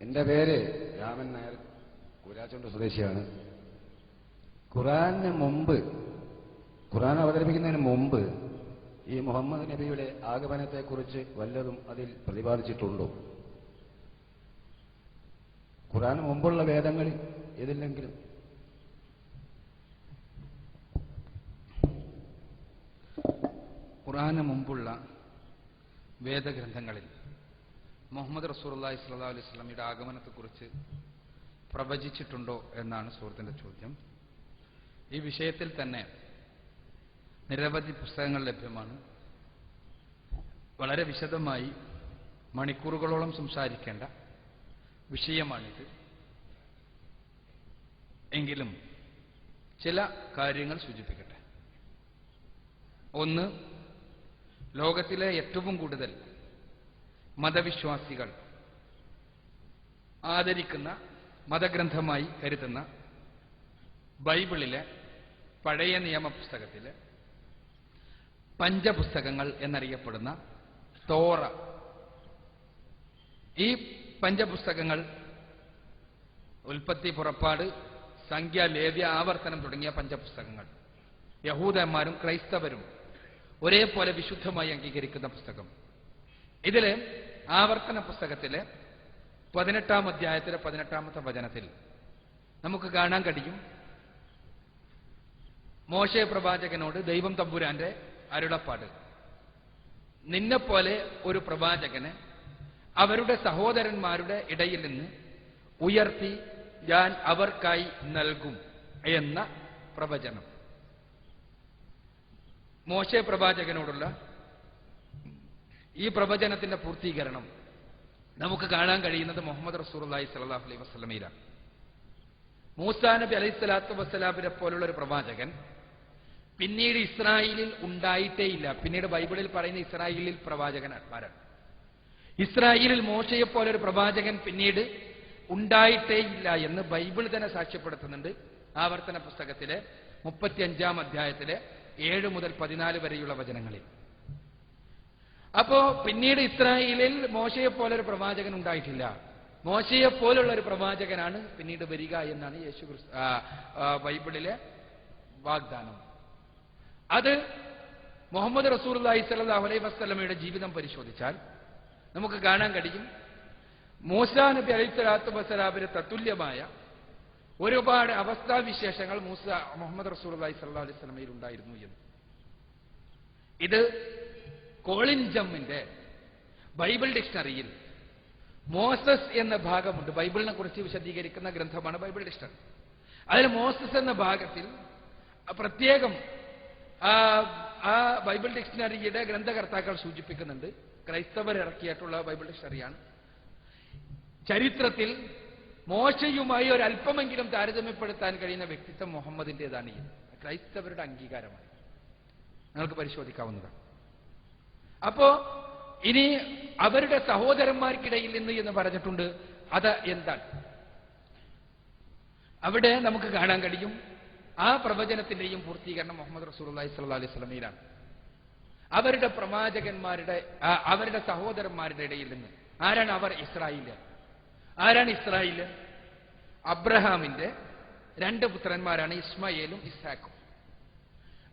എന്റെ പേര് രാമൻ നായർ. കൂരാച്ചുണ്ട് സ്വദേശിയാണ്. ഖുറാന് മുമ്പ് ഖുറാൻ അവതരിപ്പിക്കുന്നതിന് മുമ്പ് ഈ മുഹമ്മദ് നബിയുടെ ആഗമനത്തെക്കുറിച്ച് വല്ലതും അതിൽ പ്രതിപാദിച്ചിട്ടുണ്ടോ? ഖുറാന് മുമ്പുള്ള വേദങ്ങൾ ഏതില്ലെങ്കിലും? ഖുറാന് മുമ്പുള്ള വേദഗ്രന്ഥങ്ങളിൽ മുഹമ്മദ് റസൂർല്ലാഹി സ്വല്ലാ അലൈഹി സ്വലമിയുടെ ആഗമനത്തെക്കുറിച്ച് പ്രവചിച്ചിട്ടുണ്ടോ എന്നാണ് സുഹൃത്തിന്റെ ചോദ്യം. ഈ വിഷയത്തിൽ തന്നെ നിരവധി പുസ്തകങ്ങൾ ലഭ്യമാണ്. വളരെ വിശദമായി മണിക്കൂറുകളോളം സംസാരിക്കേണ്ട വിഷയമാണിത്. എങ്കിലും ചില കാര്യങ്ങൾ സൂചിപ്പിക്കട്ടെ. ഒന്ന് ലോകത്തിലെ ഏറ്റവും കൂടുതൽ മതവിശ്വാസികൾ ആദരിക്കുന്ന മതഗ്രന്ഥമായി കരുതുന്ന ബൈബിളിലെ പഴയ നിയമ പുസ്തകത്തിലെ പഞ്ചപുസ്തകങ്ങൾ എന്നറിയപ്പെടുന്ന തോറ. ഈ പഞ്ചപുസ്തകങ്ങൾ ഉൽപ്പത്തി പുറപ്പാട് സംഖ്യ ലേവ്യ ആവർത്തനം തുടങ്ങിയ പഞ്ചപുസ്തകങ്ങൾ. യഹൂദന്മാരും ക്രൈസ്തവരും ഒരേപോലെ വിശുദ്ധമായി അംഗീകരിക്കുന്ന പുസ്തകം. ഇതിൽ ആവർത്തന പുസ്തകത്തിലെ പതിനെട്ടാം അധ്യായത്തിലെ പതിനെട്ടാമത്തെ വചനത്തിൽ നമുക്ക് കാണാൻ കഴിയും. മോശ പ്രവാചകനോട് ദൈവം തമ്പുരാന്റെ അരുളപ്പാട്. നിന്നെപ്പോലെ ഒരു പ്രവാചകന് അവരുടെ സഹോദരന്മാരുടെ ഇടയിൽ നിന്ന് ഉയർത്തി ഞാൻ അവർക്കായി നൽകും എന്ന പ്രവചനം. മോശ പ്രവാചകനോടുള്ള ഈ പ്രവചനത്തിന്റെ പൂർത്തീകരണം നമുക്ക് കാണാൻ കഴിയുന്നത് മുഹമ്മദ് റസൂർലായി സലാഹു അലൈഹി വസ്ലമയിലാണ് മൂസാ നബി അലൈഹി സ്വലാത്തു വസ്സലാമിനെ പോലുള്ള ഒരു പ്രവാചകൻ പിന്നീട് ഇസ്രായേലിൽ ഉണ്ടായിട്ടേയില്ല. പിന്നീട് ബൈബിളിൽ പറയുന്ന ഇസ്രായേലിൽ പ്രവാചകൻ ആരാണ്? ഇസ്രായേലിൽ മോശയെ പോലൊരു പ്രവാചകൻ പിന്നീട് ഉണ്ടായിട്ടേയില്ല എന്ന് ബൈബിൾ തന്നെ സാക്ഷ്യപ്പെടുത്തുന്നുണ്ട്. ആവർത്തന പുസ്തകത്തിലെ മുപ്പത്തിയഞ്ചാം അധ്യായത്തിലെ ഏഴ് മുതൽ പതിനാല് വരെയുള്ള വചനങ്ങളിൽ. അപ്പോ പിന്നീട് ഇസ്രായേലിൽ മോശയെ പോലെ ഒരു പ്രവാചകൻ ഉണ്ടായിട്ടില്ല. മോശയെ പോലുള്ള ഒരു പ്രവാചകനാണ് പിന്നീട് വരിക എന്നാണ് യേശു ബൈബിളിലെ വാഗ്ദാനം. അത് മുഹമ്മദ് റസൂൽ സല്ലാ അലൈഹി വസ്ലമയുടെ ജീവിതം പരിശോധിച്ചാൽ നമുക്ക് കാണാൻ കഴിയും. മൂസ നബി അലൈഹി സ്വലാത്തു വസ്സലാമിന് തത്തുല്യമായ ഒരുപാട് അവസ്ഥാവിശേഷങ്ങൾ മൂസ മുഹമ്മദ് റസൂൽ സല്ലാ അലൈഹി സ്വലമയിൽ ഉണ്ടായിരുന്നു എന്ന്. ഇത് കോളിൻ ജമ്മിന്റെ ബൈബിൾ ഡിക്ഷണറിയിൽ മോസസ് എന്ന ഭാഗമുണ്ട്. ബൈബിളിനെ കുറിച്ച് വിശദീകരിക്കുന്ന ഗ്രന്ഥമാണ് ബൈബിൾ ഡിക്ഷണറി. അതിൽ മോസസ് എന്ന ഭാഗത്തിൽ പ്രത്യേകം ആ ബൈബിൾ ഡിക്ഷണറിയുടെ ഗ്രന്ഥകർത്താക്കൾ സൂചിപ്പിക്കുന്നുണ്ട്. ക്രൈസ്തവർ ഇറക്കിയിട്ടുള്ള ബൈബിൾ ഡിക്ഷണറിയാണ്. ചരിത്രത്തിൽ മോശയുമായി ഒരു അല്പമെങ്കിലും താരതമ്യപ്പെടുത്താൻ കഴിയുന്ന വ്യക്തിത്വം മുഹമ്മദിന്റേതാണ് ഈ ക്രൈസ്തവരുടെ അംഗീകാരമാണ്. നിങ്ങൾക്ക് പരിശോധിക്കാവുന്നതാണ്. അപ്പോ ഇനി അവരുടെ സഹോദരന്മാർക്കിടയിൽ നിന്ന് എന്ന് പറഞ്ഞിട്ടുണ്ട്. അത് എന്താണ്? അവിടെ നമുക്ക് കാണാൻ കഴിയും. ആ പ്രവചനത്തിന്റെയും പൂർത്തീകരണം മുഹമ്മദ് റസൂലി സ്വല്ലാ അലൈഹി സ്വലമയിലാണ് അവരുടെ പ്രവാചകന്മാരുടെ അവരുടെ സഹോദരന്മാരുടെ ഇടയിൽ നിന്ന്. ആരാണ് അവർ? ഇസ്രായേൽ. ആരാണ് ഇസ്രായേൽ? അബ്രഹാമിന്റെ രണ്ട് പുത്രന്മാരാണ് ഇസ്മയേലും ഇസ്ഹാക്കും.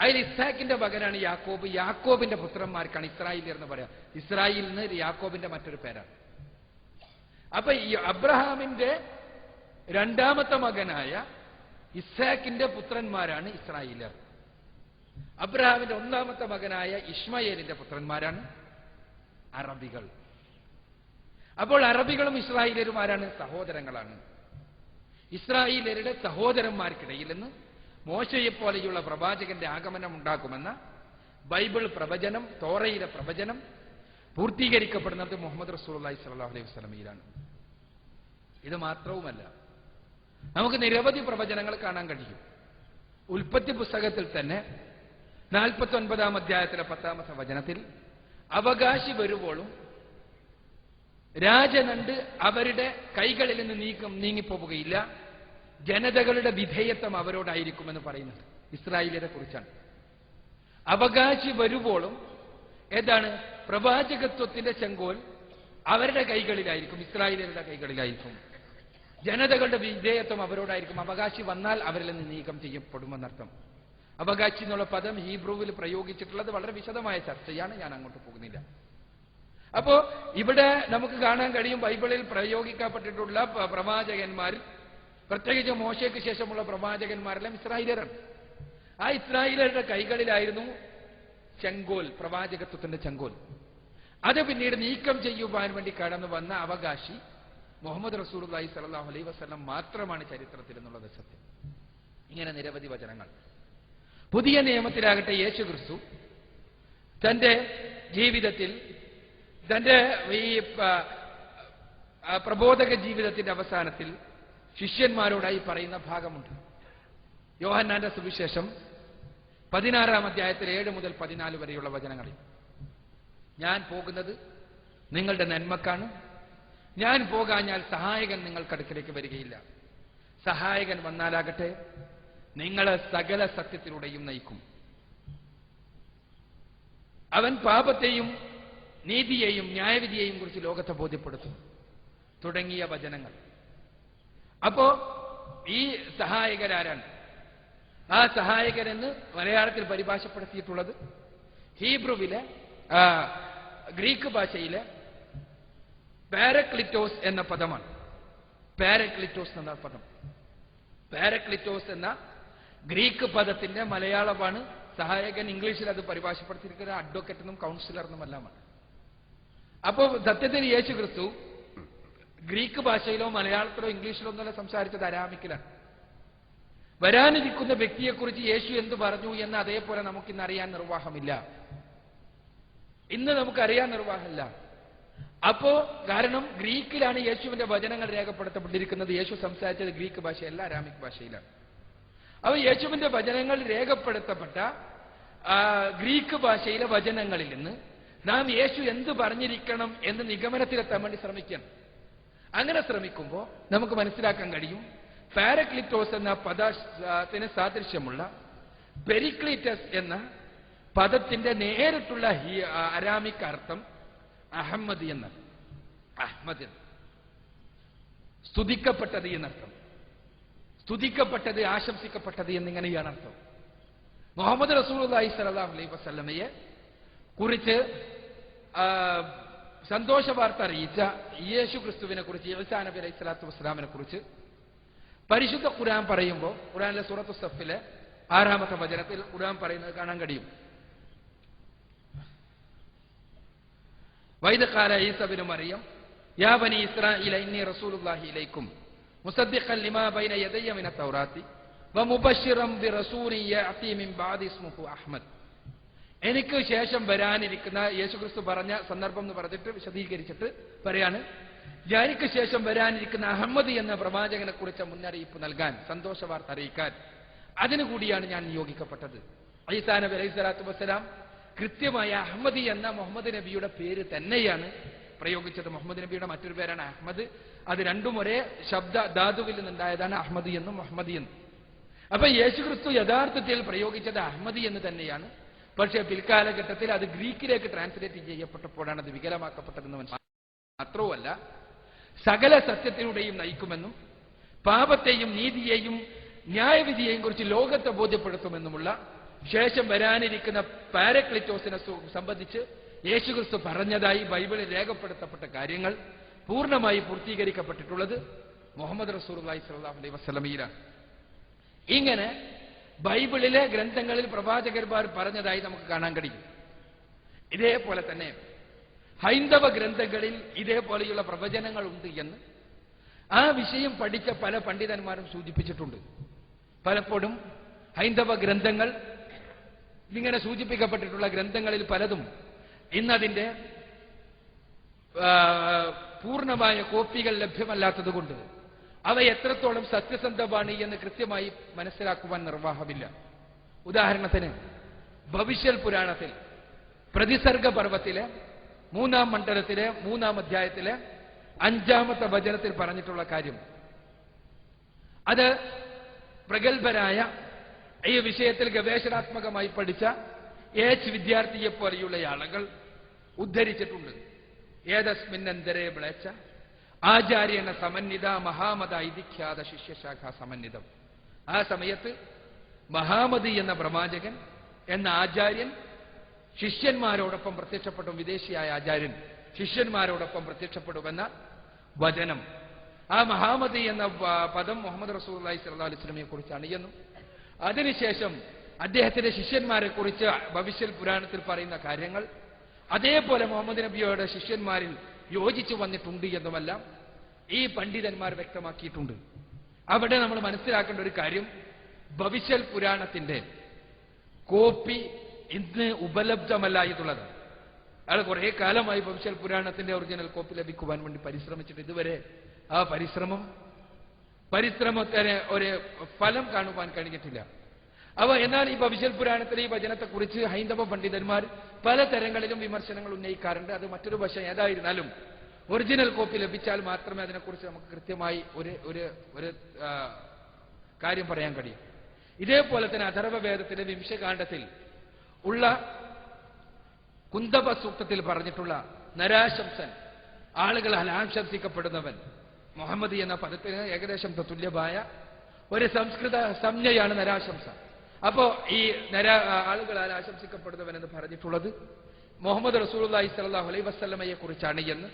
അതിൽ ഇസ്ഹാക്കിന്റെ മകനാണ് യാക്കോബ്. യാക്കോബിന്റെ പുത്രന്മാർക്കാണ് ഇസ്രായേൽ എന്ന് പറയാം. ഇസ്രായേൽ എന്ന് യാക്കോബിന്റെ മറ്റൊരു പേരാണ്. അപ്പൊ ഈ അബ്രഹാമിന്റെ രണ്ടാമത്തെ മകനായ ഇസ്ഹാക്കിന്റെ പുത്രന്മാരാണ് ഇസ്രായേലർ അബ്രഹാമിന്റെ ഒന്നാമത്തെ മകനായ ഇസ്മയേലിന്റെ പുത്രന്മാരാണ് അറബികൾ. അപ്പോൾ അറബികളും ഇസ്രായേലരുമാരാണ് സഹോദരങ്ങളാണ്. ഇസ്രായേലരുടെ സഹോദരന്മാർക്കിടയിൽ നിന്ന് മോശയെ പോലെയുള്ള പ്രവാചകന്റെ ആഗമനം ഉണ്ടാക്കുമെന്ന ബൈബിൾ പ്രവചനം തോറയിലെ പ്രവചനം പൂർത്തീകരിക്കപ്പെടുന്നത് മുഹമ്മദ് റസൂലി സല്ലാ അലൈഹി വസ്ലമയിലാണ് ഇത് മാത്രവുമല്ല നമുക്ക് നിരവധി പ്രവചനങ്ങൾ കാണാൻ കഴിയും. ഉൽപ്പത്തി പുസ്തകത്തിൽ തന്നെ നാൽപ്പത്തി ഒൻപതാം അധ്യായത്തിലെ പത്താമത്തെ വചനത്തിൽ അവകാശി വരുമ്പോഴും രാജനണ്ട് അവരുടെ കൈകളിൽ നിന്ന് നീക്കം നീങ്ങിപ്പോവുകയില്ല. ജനതകളുടെ വിധേയത്വം അവരോടായിരിക്കുമെന്ന് പറയുന്നുണ്ട് ഇസ്രായേലിനെ കുറിച്ചാണ്. അവകാശി വരുമ്പോഴും ഏതാണ്? പ്രവാചകത്വത്തിന്റെ ചെങ്കോൽ അവരുടെ കൈകളിലായിരിക്കും ഇസ്രായേലിയരുടെ കൈകളിലായിരിക്കും. ജനതകളുടെ വിധേയത്വം അവരോടായിരിക്കും. അവകാശി വന്നാൽ അവരിൽ നിന്ന് നീക്കം ചെയ്യപ്പെടുമെന്നർത്ഥം. അവകാശി എന്നുള്ള പദം ഹീബ്രുവിൽ പ്രയോഗിച്ചിട്ടുള്ളത് വളരെ വിശദമായ ചർച്ചയാണ് ഞാൻ അങ്ങോട്ട് പോകുന്നില്ല. അപ്പോ ഇവിടെ നമുക്ക് കാണാൻ കഴിയും ബൈബിളിൽ പ്രയോഗിക്കപ്പെട്ടിട്ടുള്ള പ്രവാചകന്മാരിൽ പ്രത്യേകിച്ച് മോശയ്ക്ക് ശേഷമുള്ള പ്രവാചകന്മാരെല്ലാം ഇസ്രായേലരാണ്. ആ ഇസ്രായേലരുടെ കൈകളിലായിരുന്നു ചെങ്കോൽ പ്രവാചകത്വത്തിന്റെ ചെങ്കോൽ. അത് പിന്നീട് നീക്കം ചെയ്യുവാൻ വേണ്ടി കടന്നു വന്ന അവകാശി മുഹമ്മദ് റസൂലി സലാഹു അലൈഹി വസ്ലം മാത്രമാണ് ചരിത്രത്തിൽ എന്നുള്ളത് സത്യം. ഇങ്ങനെ നിരവധി വചനങ്ങൾ. പുതിയ നിയമത്തിലാകട്ടെ യേശു ക്രിസ്തു തന്റെ ജീവിതത്തിൽ തന്റെ ഈ പ്രബോധക ജീവിതത്തിന്റെ അവസാനത്തിൽ ശിഷ്യന്മാരോടായി പറയുന്ന ഭാഗമുണ്ട്. യോഹന്നാന്റെ സുവിശേഷം പതിനാറാം അധ്യായത്തിൽ ഏഴ് മുതൽ പതിനാല് വരെയുള്ള വചനങ്ങളിൽ ഞാൻ പോകുന്നത് നിങ്ങളുടെ നന്മക്കാണ്. ഞാൻ പോകാഞ്ഞാൽ സഹായകൻ നിങ്ങൾക്കടുക്കിലേക്ക് വരികയില്ല. സഹായകൻ വന്നാലാകട്ടെ നിങ്ങളെ സകല സത്യത്തിലൂടെയും നയിക്കും. അവൻ പാപത്തെയും നീതിയെയും ന്യായവിധിയെയും കുറിച്ച് ലോകത്തെ ബോധ്യപ്പെടുത്തും. തുടങ്ങിയ വചനങ്ങൾ. അപ്പോ ഈ സഹായകരാരാണ്. ആ സഹായകരെന്ന് മലയാളത്തിൽ പരിഭാഷപ്പെടുത്തിയിട്ടുള്ളത് ഹീബ്രുവിലെ ഗ്രീക്ക് ഭാഷയിലെ പാരക്ലിറ്റോസ് എന്ന പദമാണ്. പാരക്ലിറ്റോസ് എന്ന പദം. പാരക്ലിറ്റോസ് എന്ന ഗ്രീക്ക് പദത്തിന്റെ മലയാളമാണ് സഹായകൻ ഇംഗ്ലീഷിൽ അത് പരിഭാഷപ്പെടുത്തിയിരിക്കുന്നത്. അഡ്വക്കേറ്റ് എന്നും കൗൺസിലർ എന്നും എല്ലാമാണ് അപ്പോൾ സത്യത്തിൽ യേശു ക്രിസ്തു ഗ്രീക്ക് ഭാഷയിലോ മലയാളത്തിലോ ഇംഗ്ലീഷിലോ ഒന്നല്ല സംസാരിച്ചത് അരാമിക്കിലാണ്. വരാനിരിക്കുന്ന വ്യക്തിയെക്കുറിച്ച് യേശു എന്ത് പറഞ്ഞു എന്ന് അതേപോലെ നമുക്കിന്ന് അറിയാൻ നിർവാഹമില്ല. ഇന്ന് നമുക്കറിയാൻ നിർവാഹമില്ല. അപ്പോ കാരണം ഗ്രീക്കിലാണ് യേശുവിന്റെ വചനങ്ങൾ രേഖപ്പെടുത്തപ്പെട്ടിരിക്കുന്നത്. യേശു സംസാരിച്ചത് ഗ്രീക്ക് ഭാഷയല്ല അരാമിക് ഭാഷയിലാണ്. അപ്പൊ യേശുവിന്റെ വചനങ്ങൾ രേഖപ്പെടുത്തപ്പെട്ട ഗ്രീക്ക് ഭാഷയിലെ വചനങ്ങളിൽ നിന്ന് നാം യേശു എന്ത് പറഞ്ഞിരിക്കണം എന്ന് നിഗമനത്തിലെത്താൻ വേണ്ടി ശ്രമിക്കണം അങ്ങനെ ശ്രമിക്കുമ്പോൾ നമുക്ക് മനസ്സിലാക്കാൻ കഴിയും. പാരക്ലിറ്റോസ് എന്ന പദത്തിന് സാദൃശ്യമുള്ള പെരിക്ലിറ്റസ് എന്ന പദത്തിന്റെ നേരിട്ടുള്ള അരാമിക് അർത്ഥം അഹമ്മദ് എന്ന അഹമ്മദ് സ്തുതിക്കപ്പെട്ടത് എന്നർത്ഥം. സ്തുതിക്കപ്പെട്ടത് ആശംസിക്കപ്പെട്ടത് എന്നിങ്ങനെയാണ് അർത്ഥം മുഹമ്മദ് റസൂലി സലാഹു അലൈഹി വസല്ലമയെ കുറിച്ച് സന്തോഷ വാർത്ത അറിയിച്ച യേശു ക്രിസ്തുവിനെ കുറിച്ച് യവസാ നബി അലൈഹി സ്വലാത്തു വസ്സലാമിനെ കുറിച്ച് പരിശുദ്ധ ഖുരാൻ പറയുമ്പോൾ ഖുരാനിലെ സൂറത്ത് സഫിലെ ആറാമത്തെ വചനത്തിൽ ഖുരാൻ പറയുന്നത് കാണാൻ കഴിയും. വൈദക്കാല ഈസബിന് മറിയം യാബനി ബനി ഇസ്രാഈല ഇന്നി റസൂലുള്ളാഹി ഇലൈക്കും മുസദ്ദിഖൻ ലിമാ ബൈന യദയ്യ മിന തൗറാത്തി വമുബശ്ശിറൻ ബിറസൂലിൻ യഅതി മിൻ ബഅദി ഇസ്മുഹു അഹ്മദ്. എനിക്ക് ശേഷം വരാനിരിക്കുന്ന യേശുക്രിസ്തു പറഞ്ഞ സന്ദർഭം എന്ന് പറഞ്ഞിട്ട് വിശദീകരിച്ചിട്ട് പറയാണ്. എനിക്ക് ശേഷം വരാനിരിക്കുന്ന അഹമ്മദ് എന്ന പ്രവാചകനെ കുറിച്ച മുന്നറിയിപ്പ് നൽകാൻ സന്തോഷ വാർത്ത അറിയിക്കാൻ അതിനു കൂടിയാണ് ഞാൻ നിയോഗിക്കപ്പെട്ടത്. ഐസാ നബി അലൈഹി സ്വലാത്തു വസ്സലാം കൃത്യമായ അഹമ്മദി എന്ന മുഹമ്മദ് നബിയുടെ പേര് തന്നെയാണ് പ്രയോഗിച്ചത്. മുഹമ്മദ് നബിയുടെ മറ്റൊരു പേരാണ് അഹമ്മദ്. അത് രണ്ടും ഒരേ ശബ്ദ ധാതുവിൽ നിന്നുണ്ടായതാണ് അഹമ്മദി എന്നും മുഹമ്മദി എന്നും. അപ്പൊ യേശുക്രിസ്തു യഥാർത്ഥത്തിൽ പ്രയോഗിച്ചത് അഹമ്മദി എന്ന് തന്നെയാണ്. പക്ഷേ പിൽക്കാലഘട്ടത്തിൽ അത് ഗ്രീക്കിലേക്ക് ട്രാൻസ്ലേറ്റ് ചെയ്യപ്പെട്ടപ്പോഴാണ് അത് വികലമാക്കപ്പെട്ടതെന്ന് മനസ്സിലാക്കി മാത്രവുമല്ല സകല സത്യത്തിലൂടെയും നയിക്കുമെന്നും പാപത്തെയും നീതിയെയും ന്യായവിധിയെയും കുറിച്ച് ലോകത്തെ ബോധ്യപ്പെടുത്തുമെന്നുമുള്ള ശേഷം വരാനിരിക്കുന്ന പാരക്ലിറ്റോസിനെ സംബന്ധിച്ച് യേശുക്രിസ്തു പറഞ്ഞതായി ബൈബിളിൽ രേഖപ്പെടുത്തപ്പെട്ട കാര്യങ്ങൾ പൂർണമായി പൂർത്തീകരിക്കപ്പെട്ടിട്ടുള്ളത് മുഹമ്മദ് റസൂർ സ്വല്ലല്ലാഹു അലൈഹി വസ്ലമീലാണ് ഇങ്ങനെ ബൈബിളിലെ ഗ്രന്ഥങ്ങളിൽ പ്രവാചകർമാർ പറഞ്ഞതായി നമുക്ക് കാണാൻ കഴിയും. ഇതേപോലെ തന്നെ ഹൈന്ദവ ഗ്രന്ഥങ്ങളിൽ ഇതേപോലെയുള്ള പ്രവചനങ്ങൾ ഉണ്ട് എന്ന് ആ വിഷയം പഠിച്ച പല പണ്ഡിതന്മാരും സൂചിപ്പിച്ചിട്ടുണ്ട്. പലപ്പോഴും ഹൈന്ദവ ഗ്രന്ഥങ്ങൾ ഇങ്ങനെ സൂചിപ്പിക്കപ്പെട്ടിട്ടുള്ള ഗ്രന്ഥങ്ങളിൽ പലതും ഇന്നതിന്റെ ആ, പൂർണമായ കോപ്പികൾ ലഭ്യമല്ലാത്തതുകൊണ്ട് അവ എത്രത്തോളം സത്യസന്ധമാണ് എന്ന് കൃത്യമായി മനസ്സിലാക്കുവാൻ നിർവാഹമില്ല. ഉദാഹരണത്തിന് ഭവിഷ്യൽ പുരാണത്തിൽ പ്രതിസർഗ പർവത്തിലെ മൂന്നാം മണ്ഡലത്തിലെ മൂന്നാം അധ്യായത്തിലെ അഞ്ചാമത്തെ വചനത്തിൽ പറഞ്ഞിട്ടുള്ള കാര്യം. അത് പ്രഗത്ഭരായ ഈ വിഷയത്തിൽ ഗവേഷണാത്മകമായി പഠിച്ച എച്ച് വിദ്യാർത്ഥിയെ പോലെയുള്ള ആളുകൾ ഉദ്ധരിച്ചിട്ടുണ്ട്. ഏതസ്മിന്നന്തരെ വിളച്ച ആചാര്യന സമന്വിത മഹാമത ഐതിഖ്യാത ശിഷ്യശാഖ സമന്വിതം. ആ സമയത്ത് മഹാമതി എന്ന പ്രവാചകൻ എന്ന ആചാര്യൻ ശിഷ്യന്മാരോടൊപ്പം പ്രത്യക്ഷപ്പെടും വിദേശിയായ ആചാര്യൻ ശിഷ്യന്മാരോടൊപ്പം പ്രത്യക്ഷപ്പെടുമെന്ന വചനം. ആ മഹാമതി എന്ന പദം മുഹമ്മദ് റസൂൽ അലൈഹി സ്വല്ലാ അലിസ്ലമിയെ കുറിച്ചാണ് എന്നും അതിനുശേഷം അദ്ദേഹത്തിന്റെ ശിഷ്യന്മാരെ കുറിച്ച് ഭവിഷ്യൽ പുരാണത്തിൽ പറയുന്ന കാര്യങ്ങൾ. അതേപോലെ മുഹമ്മദ് നബിയോട് ശിഷ്യന്മാരിൽ യോജിച്ചു വന്നിട്ടുണ്ട് എന്നുമല്ല ഈ പണ്ഡിതന്മാർ വ്യക്തമാക്കിയിട്ടുണ്ട്. അവിടെ നമ്മൾ മനസ്സിലാക്കേണ്ട ഒരു കാര്യം ഭവിഷ്യൽ പുരാണത്തിന്റെ കോപ്പി ഇന്ന് ഉപലബ്ധമല്ല എന്നുള്ളത്. അയാൾ കുറെ കാലമായി ഭവിഷ്യൽ പുരാണത്തിന്റെ ഒറിജിനൽ കോപ്പി ലഭിക്കുവാൻ വേണ്ടി പരിശ്രമിച്ചിട്ട് ഇതുവരെ ആ പരിശ്രമം പരിശ്രമത്തിന് ഒരു ഫലം കാണുവാൻ കഴിഞ്ഞിട്ടില്ല. അവ എന്നാൽ ഈ ഭവിഷ്യൽ പുരാണത്തിലെ ഈ വചനത്തെക്കുറിച്ച് ഹൈന്ദവ പണ്ഡിതന്മാർ പല തരങ്ങളിലും വിമർശനങ്ങൾ ഉന്നയിക്കാറുണ്ട്. അത് മറ്റൊരു വശം ഏതായിരുന്നാലും ഒറിജിനൽ കോപ്പി ലഭിച്ചാൽ മാത്രമേ അതിനെക്കുറിച്ച് നമുക്ക് കൃത്യമായി ഒരു ഒരു ഒരു കാര്യം പറയാൻ കഴിയും. ഇതേപോലെ തന്നെ അഥർവവേദത്തിലെ വിംശകാന്ഡത്തിൽ ഉള്ള കുന്തപ സൂക്തത്തിൽ പറഞ്ഞിട്ടുള്ള നരാശംസൻ ആളുകളാൽ ആശംസിക്കപ്പെടുന്നവൻ മുഹമ്മദി എന്ന പദത്തിന് ഏകദേശം തുല്യമായ ഒരു സംസ്കൃത സംജ്ഞയാണ് നരാശംസ അപ്പോ ഈ നര ആളുകളാൽ ആശംസിക്കപ്പെടുന്നവൻ എന്ന് പറഞ്ഞിട്ടുള്ളത് മുഹമ്മദ് റസൂലി സലാഹു അലൈ വസ്ലമയെ കുറിച്ചാണ് എന്ന്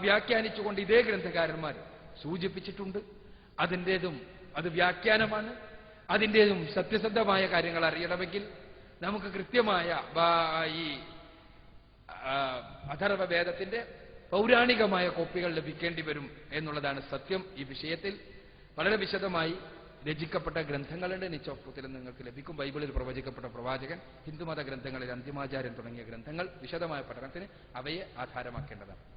വ്യാഖ്യാനിച്ചുകൊണ്ട് ഇതേ ഗ്രന്ഥകാരന്മാർ സൂചിപ്പിച്ചിട്ടുണ്ട്. അതിന്റെതും അത് വ്യാഖ്യാനമാണ്. അതിന്റെതും സത്യസന്ധമായ കാര്യങ്ങൾ അറിയണമെങ്കിൽ നമുക്ക് കൃത്യമായ ഈ അഥർവ വേദത്തിന്റെ പൗരാണികമായ കോപ്പികൾ ലഭിക്കേണ്ടി വരും എന്നുള്ളതാണ് സത്യം ഈ വിഷയത്തിൽ. വളരെ വിശദമായി രചിക്കപ്പെട്ട ഗ്രന്ഥങ്ങളുണ്ട്. നിച്ചോപ്പത്തിൽ നിങ്ങൾക്ക് ലഭിക്കും. ബൈബിളിൽ പ്രവചിക്കപ്പെട്ട പ്രവാചകൻ ഹിന്ദുമത ഗ്രന്ഥങ്ങളിൽ അന്തിമാചാര്യൻ തുടങ്ങിയ ഗ്രന്ഥങ്ങൾ വിശദമായ പഠനത്തിന് അവയെ ആധാരമാക്കേണ്ടതാണ്.